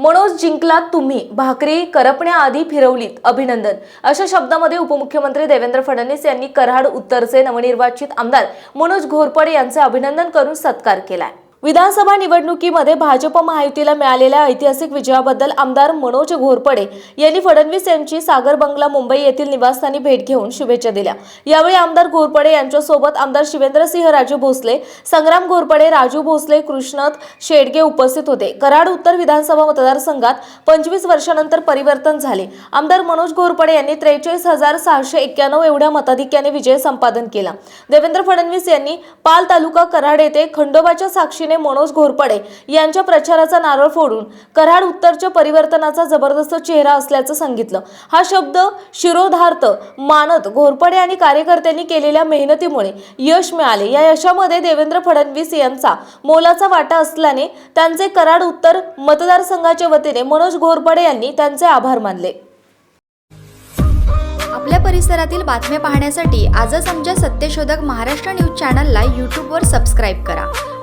मनोज जिंकला तुम्ही भाकरी करपण्याआधी फिरवलीत अभिनंदन. अशा शब्दामध्ये उपमुख्यमंत्री देवेंद्र फडणवीस यांनी कराड उत्तरचे नवनिर्वाचित आमदार मनोज घोरपडे यांचे अभिनंदन करून सत्कार केलाय. विधानसभा निवडणुकीमध्ये भाजप महायुतीला मिळालेल्या ऐतिहासिक विजयाबद्दल आमदार मनोज घोरपडे यांनी फडणवीस यांची सागर बंगला मुंबई येथील निवासस्थानी भेट घेऊन शुभेच्छा दिल्या. यावेळी आमदार घोरपडे यांच्यासोबत आमदार शिवेंद्रसिंह राजू भोसले संग्राम घोरपडे राजू भोसले कृष्णत शेडगे उपस्थित होते. कराड उत्तर विधानसभा मतदारसंघात पंचवीस वर्षानंतर परिवर्तन झाले. आमदार मनोज घोरपडे यांनी त्रेचाळीस हजार सहाशे एक्क्याण्णव एवढ्या मताधिक्याने विजय संपादन केला. देवेंद्र फडणवीस यांनी पाल तालुका कराड येथे खंडोबाच्या साक्षीने मनोज घोरपडे यांच्या प्रचाराचा नारळ फोडून कराड उत्तरच्या परिवर्तनाचा जबरदस्त चेहरा असल्याचं सांगितलं. हा शब्द शिरोधार्थ मानत घोरपडे आणि कार्यकर्त्यांनी केलेल्या मेहनतीमुळे यश मिळाले. या यशामध्ये देवेंद्र फडणवीस यांचा मोलाचा वाटा असल्याने त्यांचे कराड उत्तर मतदारसंघाच्या वतीने मनोज घोरपडे यांनी त्यांचे आभार मानले. आपल्या परिसरातील बातम्या पाहण्यासाठी आजच आमच्या सत्यशोधक महाराष्ट्र न्यूज चॅनलला यूट्यूबवर सबस्क्राईब करा.